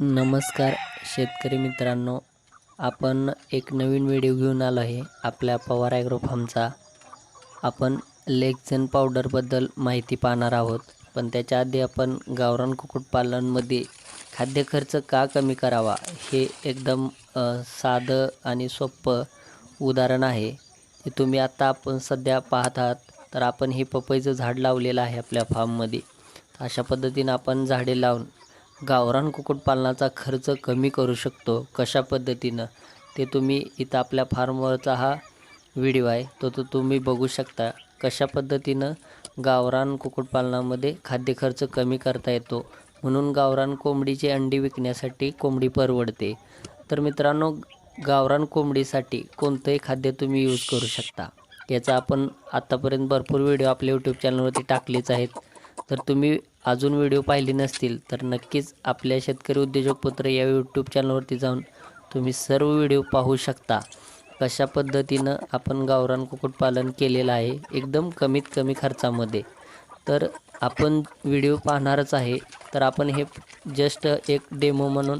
नमस्कार शेतकरी मित्रांनो. आपण एक नवीन व्हिडिओ घेऊन आलो आहे आपल्या पवार ॲग्रो फार्मचा. आपण लेक्झन पावडरबद्दल माहिती पाहणार आहोत. पण त्याच्या आधी आपण गावरान कुक्कुटपालनमध्ये खाद्य खर्च का कमी करावा हे एकदम साधं आणि सोपं उदाहरण आहे. ते तुम्ही आता आपण सध्या पाहत आहात तर आपण हे पपईचं झाड लावलेलं आहे आपल्या फार्ममध्ये अशा पद्धतीनं आपण झाडे लावून गावरान कुक्कुटपालनाचा खर्च कमी करू शकतो कशा पद्धतीनं? ते तुम्ही इथं आपल्या फार्मवरचा हा व्हिडिओ आहे. तो तो तुम्ही बघू शकता. कशा पद्धतीनं गावरान कुक्कुटपालनामध्ये खाद्य खर्च कमी करता येतो? म्हणून गावरान कोंबडीची अंडी विकण्यासाठी कोंबडी परवडते. तर मित्रांनो गावरान कोंबडीसाठी कोणतंही खाद्य तुम्ही यूज करू शकता. याचा आपण आत्तापर्यंत भरपूर व्हिडिओ आपल्या यूट्यूब चॅनलवरती टाकलेच आहेत. तर तुम्ही अजून व्हिडिओ पाहिले नसतील तर नक्कीच आपल्या शेतकरी उद्योजक पुत्र या यूट्यूब चॅनलवरती जाऊन तुम्ही सर्व व्हिडिओ पाहू शकता. कशा पद्धतीनं आपण गावरान कुक्कुटपालन केलेलं आहे एकदम कमीत कमी खर्चामध्ये. तर आपण व्हिडिओ पाहणारच आहे तर आपण हे जस्ट एक डेमो म्हणून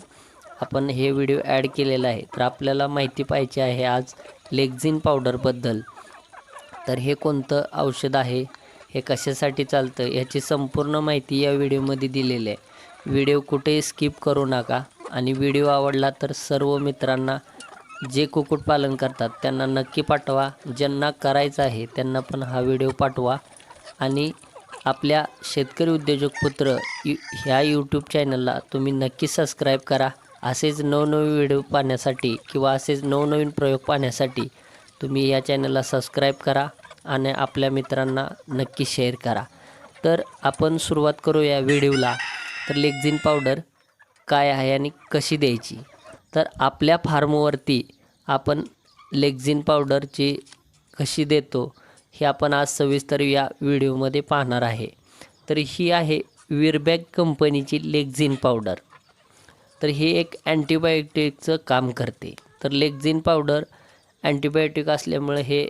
आपण हे व्हिडिओ ॲड केलेला आहे. तर आपल्याला माहिती पाहिजे आहे आज लेक्झिन पावडरबद्दल तर हे कोणतं औषध आहे? हे कशासाठी चालतं याची संपूर्ण माहिती या व्हिडिओमध्ये दिलेली आहे. व्हिडिओ कुठेही स्किप करू नका आणि व्हिडिओ आवडला तर सर्व मित्रांना जे कुक्कुटपालन करतात त्यांना नक्की पाठवा. ज्यांना करायचं आहे त्यांना पण हा व्हिडिओ पाठवा. आणि आपल्या शेतकरी उद्योजक पुत्र यू ह्या यूट्यूब चॅनलला तुम्ही नक्की सबस्क्राईब करा. असेच नवनवीन व्हिडिओ पाहण्यासाठी किंवा असेच नवनवीन प्रयोग पाहण्यासाठी तुम्ही या चॅनलला सबस्क्राईब करा. आणि आपल्या मित्रांना नक्की शेअर करा. तर आपण सुरुवात करू या व्हिडिओला तर लेक्झिन पावडर काय आहे आणि कशी द्यायची? तर आपल्या फार्मवरती आपण लेक्झिन पावडरची कशी देतो हे आपण आज सविस्तर या व्हिडिओमध्ये पाहणार आहे. तर ही आहे विरबॅग कंपनीची लेक्झिन पावडर तर हे एक अँटीबायोटिकचं काम करते. तर लेक्झिन पावडर अँटीबायोटिक असल्यामुळे हे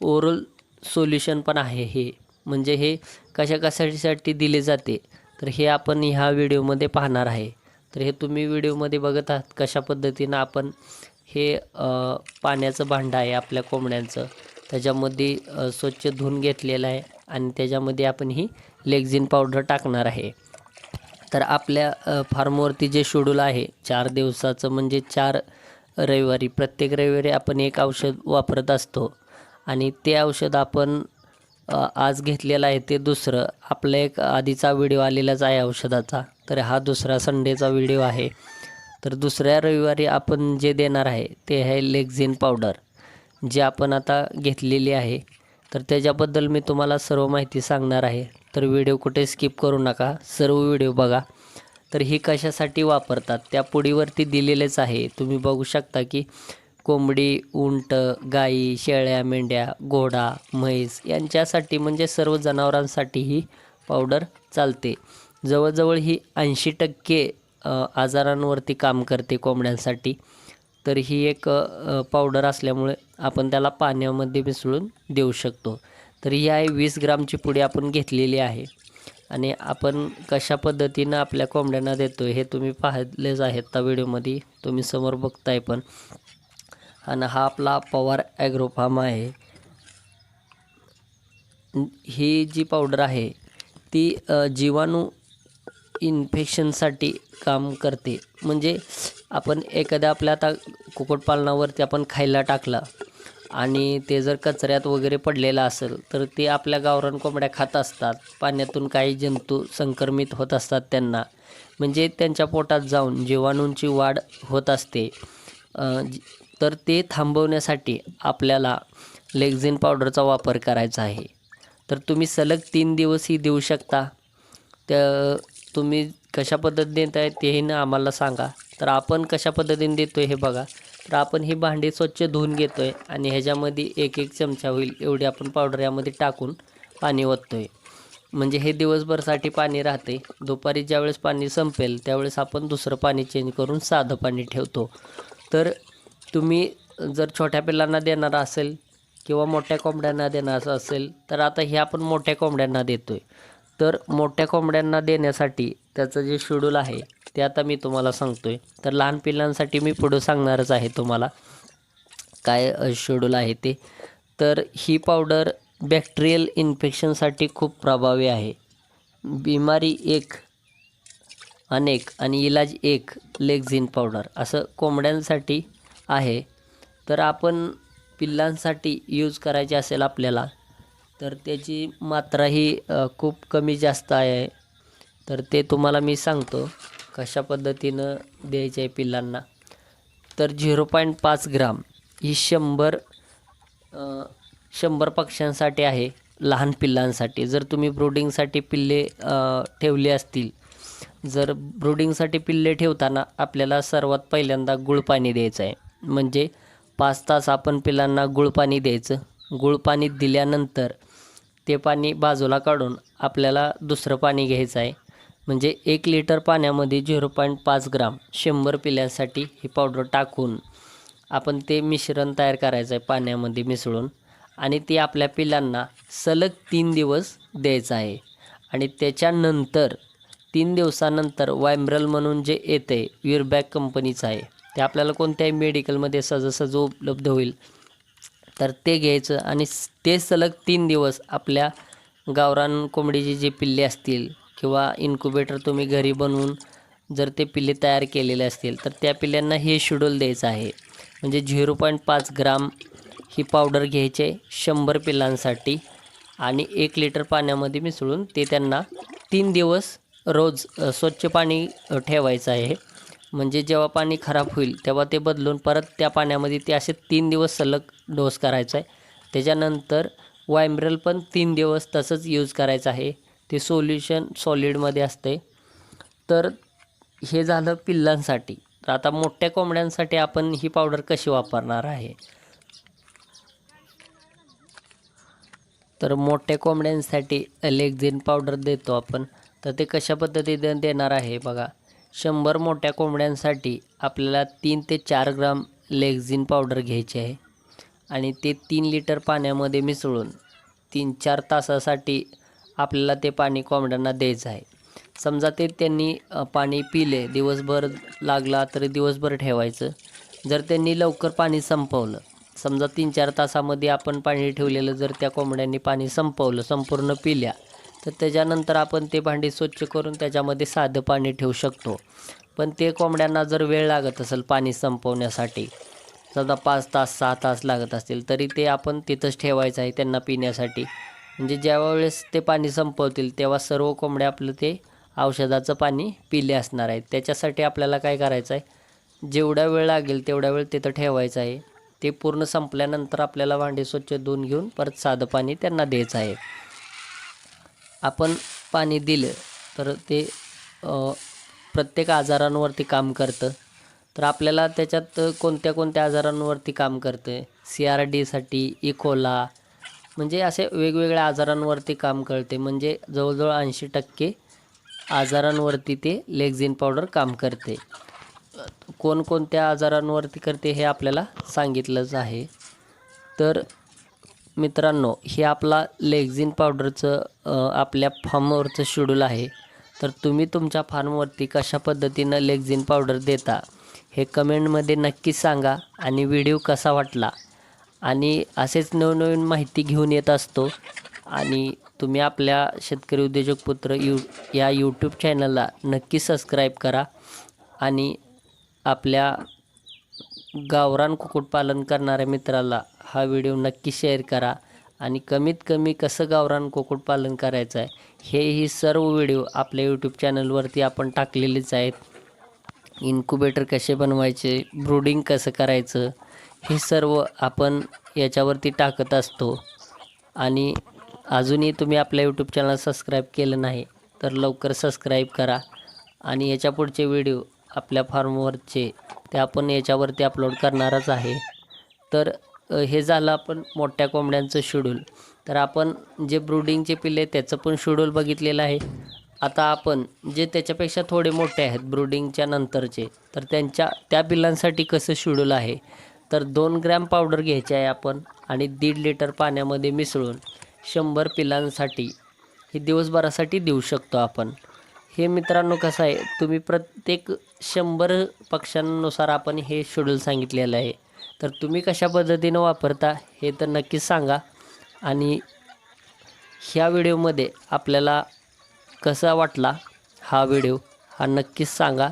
ओरल सोल्युशन पण आहे हे. म्हणजे हे कशा कशासाठी दिले जाते? तर हे आपण ह्या व्हिडिओमध्ये पाहणार आहे. तर हे तुम्ही व्हिडिओमध्ये बघत आहात कशा पद्धतीनं आपण हे पाण्याचं भांडं आहे आपल्या कोंबड्यांचं. त्याच्यामध्ये स्वच्छ धुवून घेतलेलं आहे आणि त्याच्यामध्ये आपण ही लेक्झिन पावडर टाकणार आहे. तर आपल्या फार्मवरती जे शेड्यूल आहे चार दिवसाचं म्हणजे चार रविवारी प्रत्येक रविवारी आपण एक औषध वापरत असतो. आणि ते औषध आपण आज घेतलेलं आहे ते दुसरं. आपला एक आधीचा व्हिडिओ आलेलाच आहे औषधाचा तर हा दुसरा संडेचा व्हिडिओ आहे. तर दुसऱ्या रविवारी आपण जे देणार आहे ते आहे लेक्झिन पावडर जे आपण आता घेतलेली आहे. तर त्याच्याबद्दल मी तुम्हाला सर्व माहिती सांगणार आहे. तर व्हिडिओ कुठे स्किप करू नका सर्व व्हिडिओ बघा. तर ही कशासाठी वापरतात त्या पुडीवरती दिलेलेच आहे. तुम्ही बघू शकता की कोंबडी उंट गाई शेळ्या मेंढ्या घोडा म्हैस यांच्यासाठी म्हणजे सर्व जनावरांसाठी ही पावडर चालते. जवळजवळ ही ऐंशी टक्के आजारांवरती काम करते कोंबड्यांसाठी. तर ही एक पावडर असल्यामुळे आपण त्याला पाण्यामध्ये मिसळून देऊ शकतो. तर ही आहे वीस ग्रामची पुडी आपण घेतलेली आहे. आणि आपण कशा पद्धतीनं आपल्या कोंबड्यांना देतो हे तुम्ही पाहिलेच आहेत त्या व्हिडिओमध्ये. तुम्ही समोर बघताय पण. आणि हा आपला पवार ॲग्रो फार्म आहे. ही जी पावडर आहे ती जीवाणू इन्फेक्शनसाठी काम करते. म्हणजे आपण एखाद्या आपल्या आता कुक्कुटपालनावरती आपण खायला टाकला आणि ते जर कचऱ्यात वगैरे पडलेलं असेल तर ते आपल्या गावरान कोंबड्या खात असतात. पाण्यातून काही जंतू संक्रमित होत असतात त्यांना. म्हणजे त्यांच्या पोटात जाऊन जीवाणूंची वाढ होत असते. तर ते थांबवण्यासाठी आपल्याला लेक्झिन पावडरचा वापर करायचा आहे. तर तुम्ही सलग तीन दिवस ही देऊ शकता. तर तुम्ही कशा पद्धतीने देत आहे तेही ना आम्हाला सांगा. तर आपण कशा पद्धतीने देतो आहे हे बघा. तर आपण ही भांडी स्वच्छ धुवून घेतो आहे आणि ह्याच्यामध्ये एक एक चमचा होईल एवढी आपण पावडर यामध्ये टाकून पाणी ओततो आहे म्हणजे हे दिवसभरसाठी पाणी राहते दुपारी ज्यावेळेस पाणी संपेल त्यावेळेस आपण दुसरं पाणी चेंज करून साधं पाणी ठेवतो. तर तुम्ही जर छोट्या पिल्लांना देणार असेल किंवा मोठ्या कोंबड्यांना देणार असेल तर आता हे आपण मोठ्या कोंबड्यांना देतो आहे तर मोठ्या कोंबड्यांना देण्यासाठी त्याचं जे शेड्यूल आहे ते आता मी तुम्हाला सांगतो आहे तर लहान पिल्लांसाठी मी पुढं सांगणारच आहे तुम्हाला काय शेड्यूल आहे ते. तर ही पावडर बॅक्टेरियल इन्फेक्शनसाठी खूप प्रभावी आहे. बिमारी एक अनेक आणि इलाज एक लेक्झिन पावडर असं कोंबड्यांसाठी आहे. तर आपण पिल्लांसाठी यूज करायची असेल आपल्याला तर त्याची मात्रा ही खूप कमी जास्त आहे. तर ते तुम्हाला मी सांगतो कशा पद्धतीनं द्यायचे आहे पिल्लांना. तर झिरो पॉईंट पाच ग्राम ही शंभर शंभर पक्ष्यांसाठी आहे लहान पिल्लांसाठी. जर तुम्ही ब्रोडिंगसाठी पिल्ले ठेवले असतील जर ब्रोडिंगसाठी पिल्ले ठेवताना आपल्याला सर्वात पहिल्यांदा गुळपाणी द्यायचं आहे. म्हणजे पाच तास आपण पिल्लांना गुळपाणी द्यायचं. गुळपाणी दिल्यानंतर ते पाणी बाजूला काढून आपल्याला दुसरं पाणी घ्यायचं आहे. म्हणजे एक लिटर पाण्यामध्ये झिरो पॉईंट पाच ग्राम शंभर पिल्यांसाठी ही पावडर टाकून आपण ते मिश्रण तयार करायचं आहे पाण्यामध्ये मिसळून. आणि ते आपल्या पिलांना सलग तीन दिवस द्यायचं आहे. आणि त्याच्यानंतर तीन दिवसानंतर वायम्रल म्हणून जे येते विरबॅक कंपनीचं आहे ते आपल्याला कोणत्याही मेडिकलमध्ये सहजासहज उपलब्ध होईल. तर ते घ्यायचं आणि ते सलग तीन दिवस आपल्या गावरान कोंबडीचे जे पिल्ले असतील किंवा इन्क्युबेटर तुम्ही घरी बनवून जर ते पिल्ले तयार केलेले असतील तर त्या पिल्ल्यांना हे शेड्यूल द्यायचं आहे. म्हणजे झिरो पॉईंट पाच ग्राम ही पावडर घ्यायचे शंभर पिल्लांसाठी आणि एक लिटर पाण्यामध्ये मिसळून ते त्यांना तीन दिवस रोज स्वच्छ पाणी ठेवायचं आहे. म्हणजे जेव्हा पाणी खराब होईल तेव्हा ते बदलून परत त्या पाण्यामध्ये ते असे तीन दिवस सलग डोस करायचा आहे. त्याच्यानंतर वायम्रल पण तीन दिवस तसंच यूज करायचं आहे. ते सोल्युशन सॉलिडमध्ये असते. तर हे झालं पिल्लांसाठी. तर आता मोठ्या कोंबड्यांसाठी आपण ही पावडर कशी वापरणार आहे? तर मोठ्या कोंबड्यांसाठी लेक्झिन पावडर देतो आपण. तर ते कशा पद्धतीने देणार आहे बघा. शंभर मोठ्या कोंबड्यांसाठी आपल्याला तीन ते चार ग्राम लेक्झिन पावडर घ्यायची आहे आणि ते तीन लिटर पाण्यामध्ये मिसळून तीन चार तासासाठी आपल्याला ते पाणी कोंबड्यांना द्यायचं आहे. समजा ते त्यांनी पाणी पिले दिवसभर लागला तरी दिवसभर ठेवायचं. जर त्यांनी लवकर पाणी संपवलं समजा तीन चार तासामध्ये आपण पाणी ठेवलेलं जर त्या कोंबड्यांनी पाणी संपवलं संपूर्ण पिल्या तर त्याच्यानंतर आपण ते भांडी स्वच्छ करून त्याच्यामध्ये साधं पाणी ठेवू शकतो. पण ते कोंबड्यांना जर वेळ लागत असेल पाणी संपवण्यासाठी समजा पाच तास सहा तास लागत असतील तरी ते आपण तिथंच ठेवायचं आहे त्यांना पिण्यासाठी. म्हणजे ज्या वेळेस ते पाणी संपवतील तेव्हा सर्व कोंबड्या आपलं ते औषधाचं पाणी पिले असणार आहेत. त्याच्यासाठी आपल्याला काय करायचं आहे जेवढा वेळ लागेल तेवढा वेळ तिथं ठेवायचं आहे. ते पूर्ण संपल्यानंतर आपल्याला भांडी स्वच्छ धुवून घेऊन परत साधं पाणी त्यांना द्यायचं आहे. आपण पाणी दिलं तर ते प्रत्येक आजारांवरती काम करतं. तर आपल्याला त्याच्यात कोणत्या कोणत्या आजारांवरती काम करतं सी आर डीसाठी इकोला e म्हणजे असे वेगवेगळ्या आजारांवरती काम करते म्हणजे जवळजवळ ऐंशी टक्के आजारांवरती ते लेक्झिन पावडर काम करते कोणकोणत्या आजारांवरती करते हे आपल्याला सांगितलंच आहे. तर मित्रांनो हे आपला लेक्झिन पावडरचं आपल्या फार्मवरचं शेड्यूल आहे. तर तुम्ही तुमच्या फार्मवरती कशा पद्धतीनं लेक्झिन पावडर देता हे कमेंटमध्ये नक्की सांगा आणि व्हिडिओ कसा वाटला. आणि असेच नवनवीन माहिती घेऊन येत असतो आणि तुम्ही आपल्या शेतकरी उद्योजक पुत्र यू या यूट्यूब चॅनलला नक्की सबस्क्राईब करा आणि आपल्या गावरान कुक्कुटपालन करणाऱ्या मित्राला हा व्हिडिओ नक्की शेअर करा आणि कमीत कमी कसं गावरान कुक्कुटपालन करायचं आहे हे ही सर्व व्हिडिओ आपल्या यूट्यूब चॅनलवरती आपण टाकलेलेच आहेत. इन्क्युबेटर कसे बनवायचे ब्रूडिंग कसं करायचं हे सर्व आपण याच्यावरती टाकत असतो. आणि अजूनही तुम्ही आपल्या यूट्यूब चॅनल सबस्क्राईब केलं नाही तर लवकर सबस्क्राईब करा. आणि याच्या पुढचे व्हिडिओ आपल्या फॉर्मवरचे ते आपण याच्यावरती अपलोड करणारच आहे. तर हे झालं आपण मोठ्या कोंबड्यांचं शेड्यूल तर आपण जे ब्रुडिंगचे पिल्ले त्याचं पण शेड्यूल बघितलेलं आहे. आता आपण जे त्याच्यापेक्षा थोडे मोठे आहेत ब्रुडिंगच्या नंतरचे तर त्यांच्या त्या पिल्लांसाठी कसं शेड्यूल आहे? तर दोन ग्रॅम पावडर घ्यायची आहे आपण आणि दीड लिटर पाण्यामध्ये मिसळून शंभर पिलांसाठी हे दिवसभरासाठी देऊ शकतो आपण. हे मित्रांनो कसं आहे तुम्ही प्रत्येक शंभर पक्ष्यांनुसार आपण हे शेड्यूल सांगितलेलं आहे. तर तुम्ही कशा पद्धतीनं वापरता हे तर नक्कीच सांगा. आणि ह्या व्हिडिओमध्ये आपल्याला कसा वाटला हा व्हिडिओ हा नक्कीच सांगा.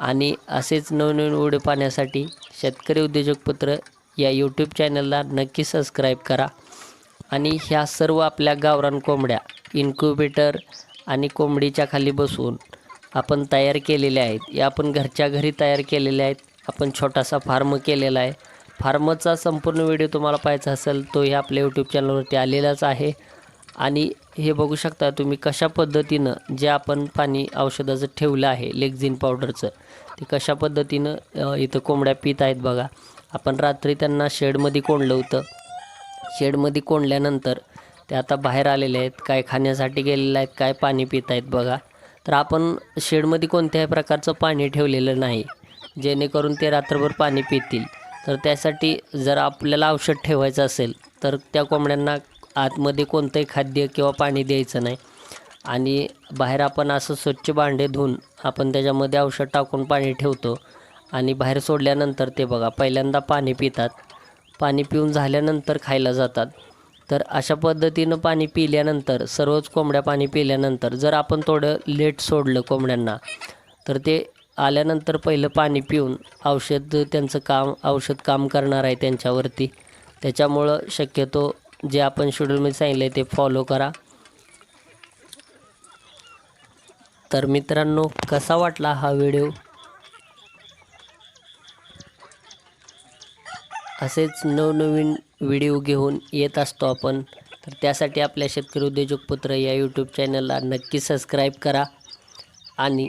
आणि असेच नवनवीन व्हिडिओ पाहण्यासाठी शेतकरी उद्योजकपत्र या यूट्यूब चॅनलला नक्की सबस्क्राईब करा. आणि ह्या सर्व आपल्या गावरान कोंबड्या इन्क्युबेटर आणि कोंबडीच्या खाली बसून आपण तयार केलेल्या आहेत. या आपण घरच्या घरी तयार केलेल्या आहेत. आपण छोटासा फार्म केलेला आहे. फार्मचा संपूर्ण व्हिडिओ तुम्हाला पाहायचा असेल तो आपल्या यूट्यूब चॅनलवरती आलेलाच आहे. आणि हे बघू शकता तुम्ही कशा पद्धतीनं जे आपण पाणी औषधाचं ठेवलं आहे लेक्झिन पावडरचं ते कशा पद्धतीनं इथं कोंबड्या पित आहेत बघा. आपण रात्री त्यांना शेडमध्ये कोंडलं होतं. शेडमध्ये कोंडल्यानंतर ते आता बाहेर आलेले आहेत काय खाण्यासाठी गेलेले आहेत काय पाणी पित आहेत बघा. तर आपण शेडमध्ये कोणत्याही प्रकारचं पाणी ठेवलेलं नाही. जेणेकरून ते रात्रभर पाणी पितील. तर त्यासाठी जर आपल्याला औषध ठेवायचं असेल तर त्या कोंबड्यांना आतमध्ये कोणतंही खाद्य किंवा पाणी द्यायचं नाही. आणि बाहेर आपण असं स्वच्छ भांडे धुवून आपण त्याच्यामध्ये औषध टाकून पाणी ठेवतो. आणि बाहेर सोडल्यानंतर ते बघा पहिल्यांदा पाणी पितात. पाणी पिऊन झाल्यानंतर खायला जातात. तर अशा पद्धतीनं पाणी पिल्यानंतर सर्वच कोंबड्या पाणी पिल्यानंतर जर आपण थोडं लेट सोडलं कोंबड्यांना तर ते आल्यानंतर पहिलं पाणी पिऊन औषध त्यांचं काम औषध काम करणार आहे त्यांच्यावरती. त्याच्यामुळं शक्यतो जे आपण शेड्यूलमध्ये सांगितलं आहे ते फॉलो करा. तर मित्रांनो कसा वाटला हा व्हिडिओ असेच नवनवीन व्हिडिओ घेऊन येत असतो आपण. तर त्यासाठी आपल्या शेतकरी उद्योजक पुत्र या यूट्यूब चॅनलला नक्की सबस्क्राईब करा. आणि